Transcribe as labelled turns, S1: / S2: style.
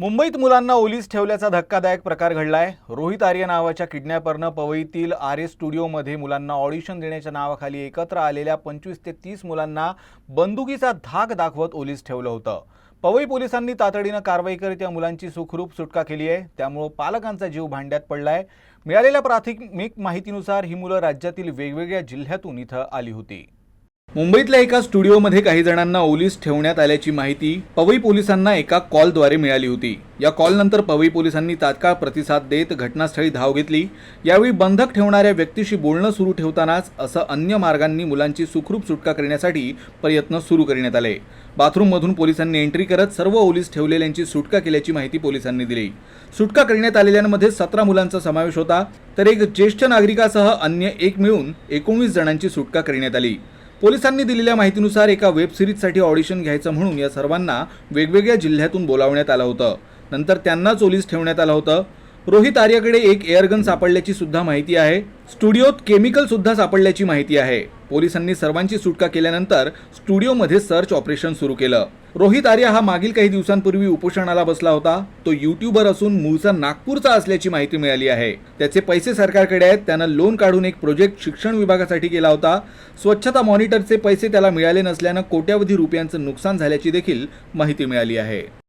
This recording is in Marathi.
S1: मुंबईत मुलांना ओलीस ठेवल्याचा धक्कादायक प्रकार घडलाय. रोहित आर्य नावाच्या किडनॅपरनं पवईतील आर्य स्टुडिओमध्ये मुलांना ऑडिशन देण्याच्या नावाखाली एकत्र आलेल्या पंचवीस ते तीस मुलांना बंदुकीचा धाक दाखवत ओलीस ठेवलं होतं. पवई पोलिसांनी तातडीनं कारवाई करीत या मुलांची सुखरूप सुटका केली आहे. त्यामुळं पालकांचा जीव भांड्यात पडलाय. मिळालेल्या प्राथमिक माहितीनुसार ही मुलं राज्यातील वेगवेगळ्या जिल्ह्यातून इथं आली होती. मुंबईतल्या एका स्टुडिओमध्ये काही जणांना ओलीस ठेवण्यात आल्याची माहिती पवई पोलिसांना एका कॉलद्वारे मिळाली होती. या कॉलनंतर पवई पोलिसांनी तात्काळ प्रतिसाद देत घटनास्थळी धाव घेतली. यावेळी बंधक ठेवणाऱ्या व्यक्तीशी बोलणं सुरू ठेवतानाच असं अन्य मार्गांनी मुलांची सुखरूप सुटका करण्यासाठी प्रयत्न सुरू करण्यात आले. बाथरूममधून पोलिसांनी एंट्री करत सर्व ओलीस ठेवलेल्यांची सुटका केल्याची माहिती पोलिसांनी दिली. सुटका करण्यात आलेल्यांमध्ये सतरा मुलांचा समावेश होता तर एक ज्येष्ठ नागरिकासह अन्य एक मिळून एकोणवीस जणांची सुटका करण्यात आली. पोलिसांनी दिलेल्या माहितीनुसार एका वेब सिरीजसाठी ऑडिशन घ्यायचं म्हणून या सर्वांना वेगवेगळ्या जिल्ह्यातून बोलावण्यात आलं होतं. नंतर त्यांनाच ओलीस ठेवण्यात आलं होतं. रोहित आर्याकडे एक एअरगन सापडल्याची सुद्धा माहिती आहे. स्टुडिओत केमिकल सुद्धा सापडल्याची माहिती आहे. पोलिसांनी सर्वांची सुटका केल्यानंतर स्टुडिओमध्ये सर्च ऑपरेशन सुरू केलं. रोहित आर्या हा मागील काही दिवसांपूर्वी उपोषणाला बसला होता. तो युट्यूबर असून मूळचा नागपूरचा असल्याची माहिती मिळाली आहे. त्याचे पैसे सरकारकडे आहेत. त्यानं लोन काढून एक प्रोजेक्ट शिक्षण विभागासाठी केला होता. स्वच्छता मॉनिटरचे पैसे त्याला मिळाले नसल्यानं कोट्यावधी रुपयांचं नुकसान झाल्याची देखील माहिती मिळाली आहे.